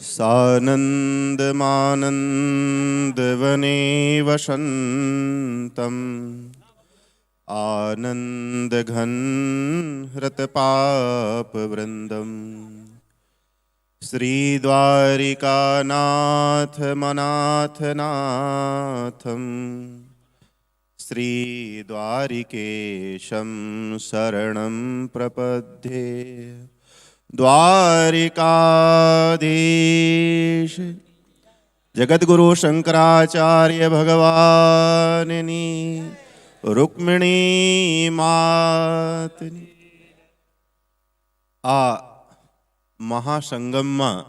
सानन्दमानन्दवने वसन्तम् आनन्दघन् श्रीद्वारिकानाथमनाथनाथम्। श्रीद्वारिकेशं शरणं प्रपद्ये દ્વારિકાધીશ. જગદગુરુ શંકરાચાર્ય ભગવાનની રૂકમિણી માતની. આ મહાસંગમમાં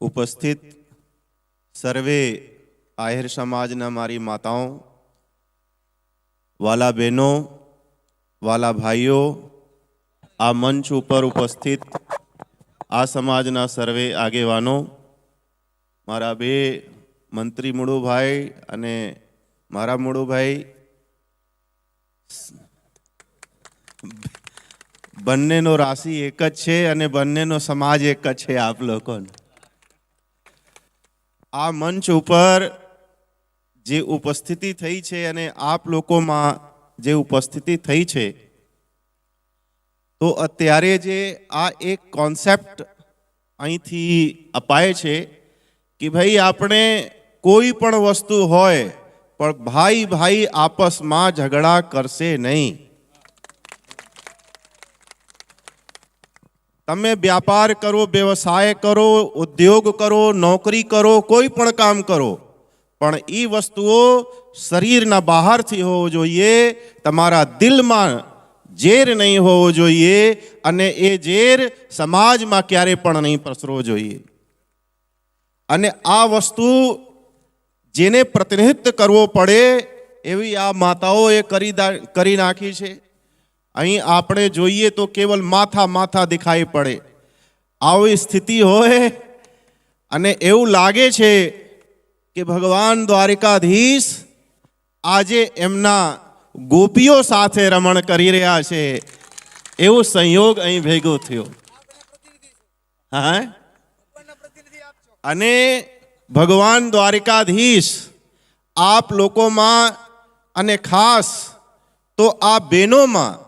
ઉપસ્થિત સર્વે આહિર સમાજના મારી માતાઓ, વાલા બહેનો, વાલા ભાઈઓ આ મંચ ઉપર ઉપસ્થિત આ સમાજના સર્વે આગેવાનો, મારા બે મંત્રી મુળુભાઈ અને મારા મુળુભાઈ બંનેનો રાશિ એક જ છે અને બંનેનો સમાજ એક જ છે આપ લોકોનો. આ મંચ ઉપર જે ઉપસ્થિતિ થઈ છે અને આપ લોકોમાં જે ઉપસ્થિતિ થઈ છે તો અત્યારે જે આ એક કોન્સેપ્ટ અહીંથી અપાય છે કે ભાઈ આપણે કોઈ પણ વસ્તુ હોય, પણ ભાઈ ભાઈ આપસમાં ઝઘડા કરશે નહીં. તમે વ્યાપાર કરો, વ્યવસાય કરો, ઉદ્યોગ કરો, નોકરી કરો, કોઈ પણ કામ કરો, પણ એ વસ્તુઓ શરીરના બહારથી હોવો જોઈએ, તમારા દિલમાં ઝેર નહીં હોવો જોઈએ અને એ ઝેર સમાજમાં ક્યારે પણ નહીં પ્રસરવો જોઈએ. અને આ વસ્તુ જેને પ્રતિનિધિત્વ કરવો પડે એવી આ માતાઓએ કરી કરી નાખી છે. અહીં આપણે જોઈએ તો કેવલ માથા માથા દેખાઈ પડે. આવી સ્થિતિ હોય અને એવું લાગે છે કે ભગવાન દ્વારિકાધીશ આજે એમના ગોપીઓ સાથે રમણ કરી રહ્યા છે. એવો સંયોગ અહીં ભેગો થયો. હા? અને ભગવાન દ્વારિકાધીશ આપ લોકોમાં અને ખાસ તો આ બહેનોમાં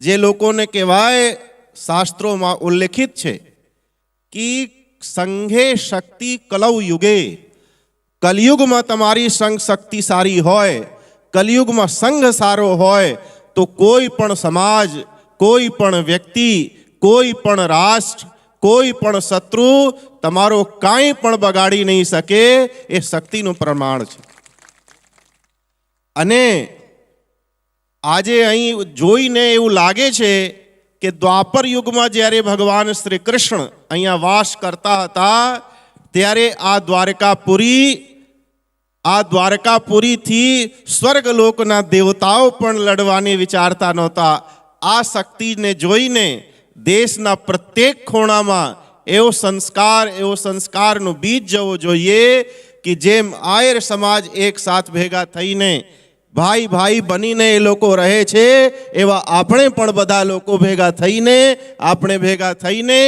જે લોકોને કહેવાય શાસ્ત્રોમાં ઉલ્લેખિત છે કે સંઘે શક્તિ કલવ યુગે, કલયુગમાં તમારી સંઘ શક્તિ સારી હોય કલયુગમાં સંઘ સારો હોય તો કોઈ પણ સમાજ, કોઈ પણ વ્યક્તિ, કોઈ પણ રાષ્ટ્ર, કોઈ પણ શત્રુ તમારો કાંઈ પણ બગાડી નહીં શકે એ શક્તિનું પ્રમાણ છે. અને આજે અહીં જોઈને એવું લાગે છે કે દ્વાપર યુગમાં જ્યારે ભગવાન શ્રી કૃષ્ણ અહીંયા વાસ કરતા હતા, ત્યારે આ દ્વારકાપુરી આ દ્વારકાપુરીથી સ્વર્ગલોકના દેવતાઓ પણ લડવાની વિચારતા નહોતા. આ શક્તિને જોઈને દેશના પ્રત્યેક ખૂણામાં એવો સંસ્કાર, એવો સંસ્કારનું બીજ જવો જોઈએ કે જેમ આયર સમાજ એક સાથ ભેગા થઈને ભાઈ ભાઈ બનીને એ લોકો રહે છે, એવા આપણે પણ બધા લોકો ભેગા થઈને, આપણે ભેગા થઈને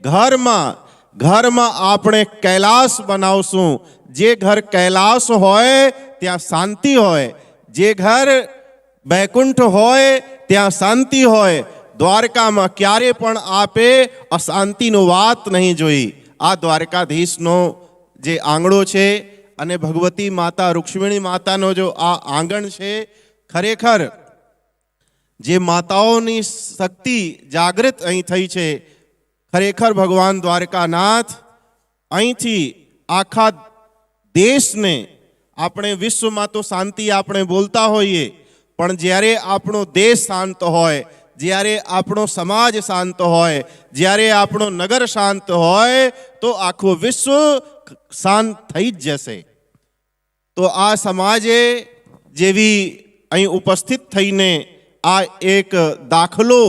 ઘરમાં ઘરમાં આપણે કૈલાસ બનાવશું. જે ઘર કૈલાસ હોય, ત્યાં શાંતિ હોય. જે ઘર વૈકુંઠ હોય, ત્યાં શાંતિ હોય. દ્વારકામાં ક્યારે પણ આપે, અશાંતિનો વાત નહીં જોઈ. આ દ્વારકાધીશનો જે આંગણો છે અને ભગવતી માતા, રૂક્ષ્મિણી માતાનો જો આ આંગણ છે, ખરેખર જે માતાઓની શક્તિ જાગૃત અહીં થઈ છે ખરેખર ભગવાન દ્વારકાનાથ અહીંથી આખા દેશને આપણે વિશ્વમાં તો શાંતિ આપણે બોલતા હોઈએ, પણ જ્યારે આપણો દેશ શાંત હોય, જ્યારે આપણો સમાજ શાંત હોય, જ્યારે આપણો નગર શાંત હોય, તો આખું વિશ્વ શાંત થઈ જ જશે. તો આ સમાજે જેવી અહીં ઉપસ્થિત થઈને આ એક દાખલો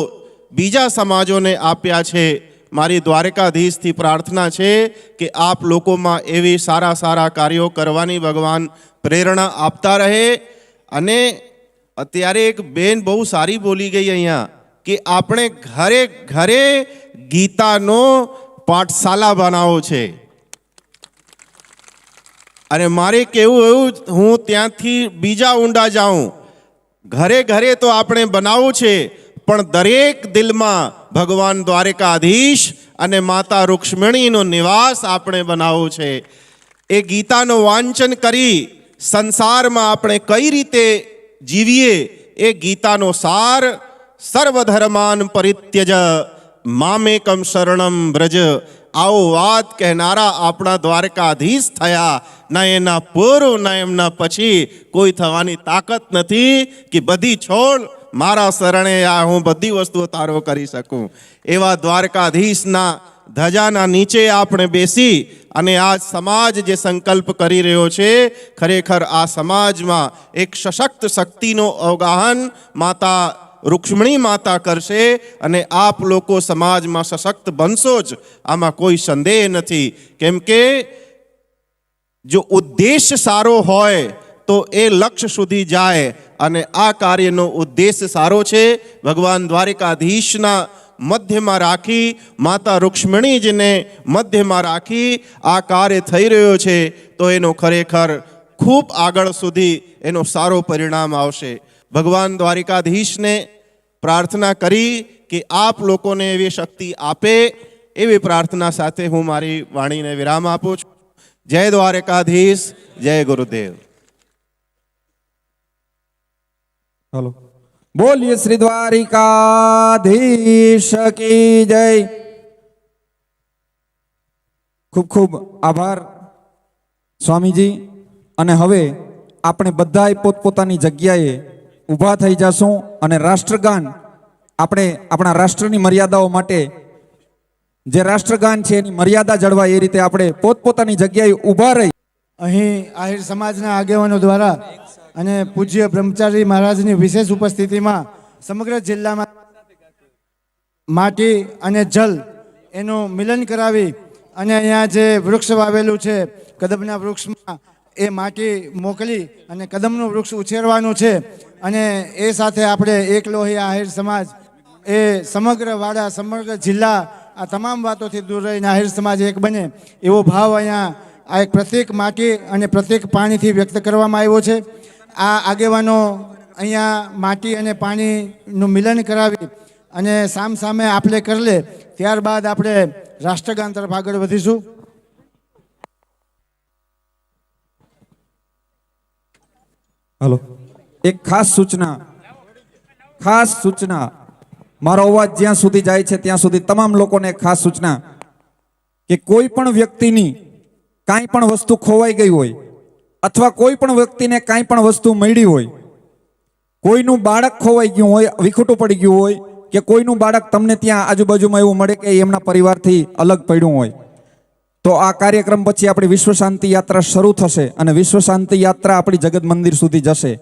બીજા સમાજોને આપ્યા છે મારી દ્વારકાધીશથી પ્રાર્થના છે કે આપ લોકોમાં એવી સારા સારા કાર્યો કરવાની ભગવાન પ્રેરણા આપતા રહે. અને અત્યારે એક બેન બહુ સારી બોલી ગઈ અહીંયા કે આપણે ઘરે ઘરે ગીતાનો પાઠશાલા બનાવો છે. અને મારે કેવું એવું હું ત્યાંથી બીજા ઊંડા જાઉં. ઘરે ઘરે તો આપણે બનાવવું છે, પણ દરેક દિલમાં ભગવાન દ્વારકાધીશ અને માતા રૂક્ષ્મણીનો નિવાસ આપણે બનાવવો છે. એ ગીતાનું વાંચન કરી સંસારમાં આપણે કઈ રીતે જીવીએ, એ ગીતાનો સાર સર્વધર્માન પરિત્યજ. મામેકમ શરણમ બ્રજ આવો વાત કહેનારા આપણા દ્વારકાધીશ થયા. ના એના પૂર્વ ના એમના પછી કોઈ થવાની તાકાત નથી કે બધી છોડ મારા શરણે આ હું બધી વસ્તુઓ તારો કરી શકું. એવા દ્વારકાધીશના ધજાના નીચે આપણે બેસી અને આ સમાજ જે સંકલ્પ કરી રહ્યો છે, ખરેખર આ સમાજમાં એક સશક્ત શક્તિનો અવગાહન માતા રૂક્ષ્મણી માતા કરશે અને આપ લોકો સમાજમાં સશક્ત બનશો જ. આમાં કોઈ સંદેહ નથી. કેમ કે જો ઉદ્દેશ સારો હોય તો એ લક્ષ્ય સુધી જાય અને આ કાર્યનો ઉદ્દેશ સારો છે. ભગવાન દ્વારિકાધીશના મધ્યમાં રાખી, માતા રૂક્ષ્મણીજીને મધ્યમાં રાખી આ કાર્ય થઈ રહ્યો છે, તો એનો ખરેખર ખૂબ આગળ સુધી એનો સારો પરિણામ આવશે. ભગવાન દ્વારિકાધીશને પ્રાર્થના કરી કે આપ લોકોને એવી શક્તિ આપે, એવી પ્રાર્થના સાથે હું મારી વાણીને વિરામ આપું છું. જય દ્વારકાધીશ, જય ગુરુદેવ. હલો. બોલીએ શ્રી દ્વારિકાધીશ કી જય. ખૂબ ખૂબ આભાર, સ્વામીજી. અને હવે આપણે બધાય પોતપોતાની જગ્યાએ ઊભા થઈ જશું અને રાષ્ટ્રગાન આપણે આપણા રાષ્ટ્રની મર્યાદાઓ માટે જે રાષ્ટ્રગાન છે એની મર્યાદા જળવાય એ રીતે આપણે પોતપોતાની જગ્યાએ ઊભા રહી. અહીં આહિર સમાજના આગેવાનો દ્વારા અને પૂજ્ય બ્રહ્મચારી મહારાજની વિશેષ ઉપસ્થિતિમાં સમગ્ર જિલ્લામાં માટી અને જલ એનું મિલન કરાવી અને અહીંયા જે વૃક્ષ વાવેલું છે કદમના વૃક્ષમાં એ માટી મોકલી અને કદમનું વૃક્ષ ઉછેરવાનું છે અને એ સાથે આપણે એક લોહી આહિર સમાજ, એ સમગ્ર વાડા, સમગ્ર જિલ્લા આ તમામ વાતોથી દૂર રહીને આહિર સમાજ એક બને એવો ભાવ અહીંયા આ એક પ્રત્યેક માટી અને પ્રત્યેક પાણીથી વ્યક્ત કરવામાં આવ્યો છે. આ આગેવાનો અહીંયા માટી અને પાણીનું મિલન કરાવી અને સામ સામે આપણે કરી લે. ત્યારબાદ આપણે રાષ્ટ્રગાન તરફ આગળ વધીશું. હલો. એક ખાસ સૂચના ખાસ સૂચના. મારો અવાજ જ્યાં સુધી જાય છે ત્યાં સુધી તમામ લોકોને એક ખાસ સૂચના કે કોઈ પણ વ્યક્તિની કાંઈ પણ વસ્તુ ખોવાઈ ગઈ હોય અથવા કોઈ પણ વ્યક્તિને કાંઈ પણ વસ્તુ મળી હોય, કોઈનું બાળક ખોવાઈ ગયું હોય, વિખૂટું પડી ગયું હોય, કે કોઈનું બાળક તમને ત્યાં આજુબાજુમાં એવું મળે કે એમના પરિવારથી અલગ પડ્યું હોય, તો આ કાર્યક્રમ પછી આપણી વિશ્વ શાંતિ યાત્રા શરૂ થશે અને વિશ્વ શાંતિ યાત્રા આપણી જગત મંદિર સુધી જશે.